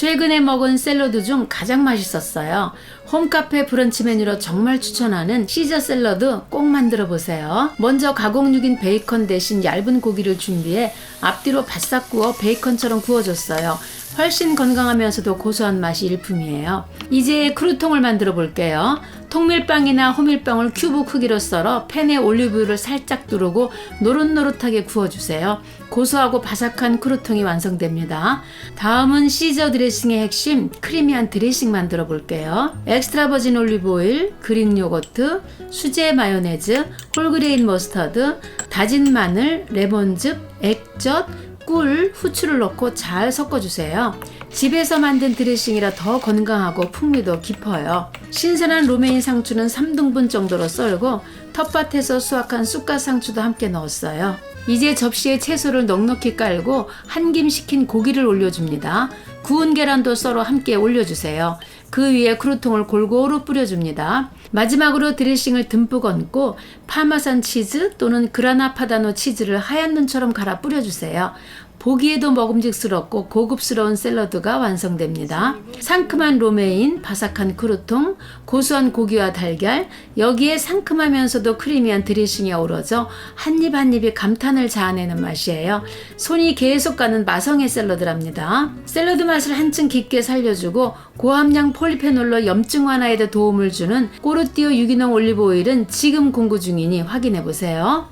최근에 먹은 샐러드 중 가장 맛있었어요. 홈카페 브런치 메뉴로 정말 추천하는 시저 샐러드 꼭 만들어 보세요. 먼저 가공육인 베이컨 대신 얇은 고기를 준비해 앞뒤로 바싹 구워 베이컨처럼 구워줬어요. 훨씬 건강하면서도 고소한 맛이 일품이에요. 이제 크루통을 만들어 볼게요. 통밀빵이나 호밀빵을 큐브 크기로 썰어 팬에 올리브유를 살짝 두르고 노릇노릇하게 구워주세요. 고소하고 바삭한 크루통이 완성됩니다. 다음은 시저 드레싱의 핵심 크리미한 드레싱 만들어 볼게요. 엑스트라 버진 올리브 오일, 그릭 요거트, 수제 마요네즈, 홀그레인 머스터드, 다진 마늘, 레몬즙, 액젓, 꿀, 후추를 넣고 잘 섞어주세요. 집에서 만든 드레싱이라 더 건강하고 풍미도 깊어요. 신선한 로메인 상추는 3등분 정도로 썰고 텃밭에서 수확한 쑥갓 상추도 함께 넣었어요. 이제 접시에 채소를 넉넉히 깔고 한 김 식힌 고기를 올려줍니다. 구운 계란도 썰어 함께 올려주세요. 그 위에 크루통을 골고루 뿌려줍니다. 마지막으로 드레싱을 듬뿍 얹고 파마산 치즈 또는 그라나 파다노 치즈를 하얀 눈처럼 갈아 뿌려주세요. 보기에도 먹음직스럽고 고급스러운 샐러드가 완성됩니다. 상큼한 로메인, 바삭한 크루통, 고소한 고기와 달걀, 여기에 상큼하면서도 크리미한 드레싱이 어우러져 한입 한입이 감탄을 자아내는 맛이에요. 손이 계속 가는 마성의 샐러드랍니다. 샐러드 맛을 한층 깊게 살려주고 고함량 폴리페놀로 염증 완화에도 도움을 주는 꼬르띠오 유기농 올리브 오일은 지금 공구 중이니 확인해 보세요.